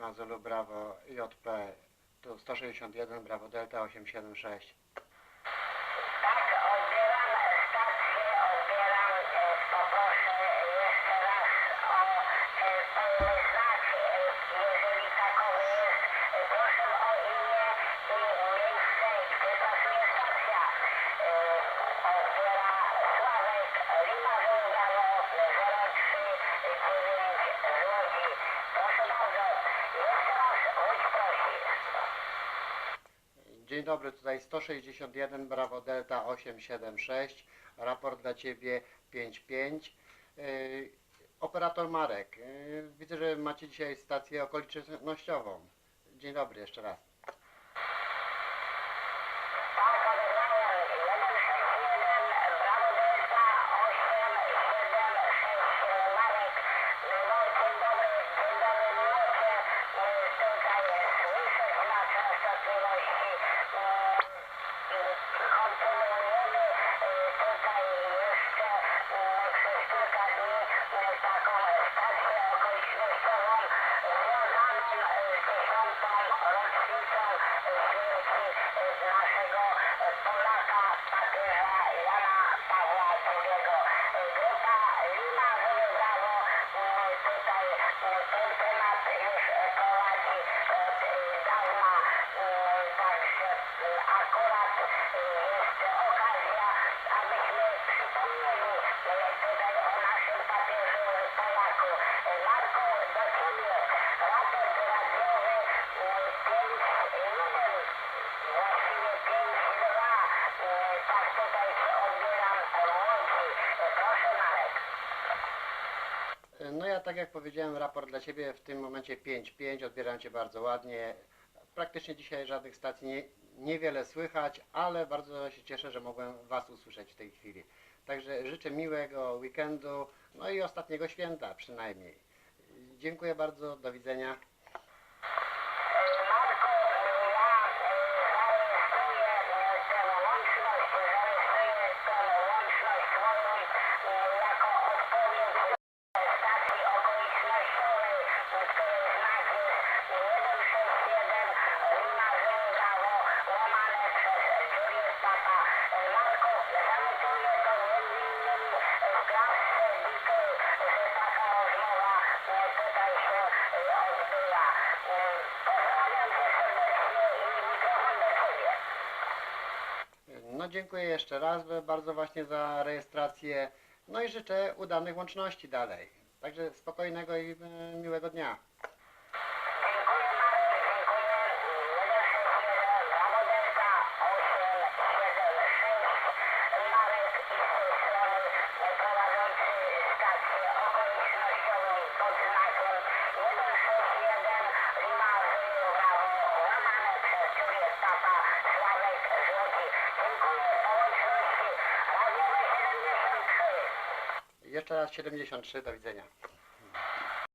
Lima Zulu Bravo JP tu 161 Bravo Delta 876. Dzień dobry, tutaj 161 Bravo Delta 876. Raport dla Ciebie 55. Yy, Operator Marek, yy, widzę, że macie dzisiaj stację okolicznościową. Dzień dobry jeszcze raz. No ja tak jak powiedziałem, raport dla Ciebie w tym momencie 5-5, odbieram Cię bardzo ładnie. Praktycznie dzisiaj żadnych stacji nie, niewiele słychać, ale bardzo się cieszę, że mogłem Was usłyszeć w tej chwili. Także życzę miłego weekendu, no i ostatniego święta przynajmniej. Dziękuję bardzo, do widzenia. No dziękuję jeszcze raz bardzo właśnie za rejestrację. No i życzę udanych łączności dalej. Także spokojnego i e, miłego dnia. Dziękuję Marek, dziękuję. 161 Bravo Delta 876 Marek i z tej strony prowadzący stację okolicznościową pod znakiem 161 Lima Zulu Bravo łamane przez Juliet Papa Sławek z Łodzi. Dziękuję po łączności. Radiowe 73. Jeszcze raz 73, do widzenia.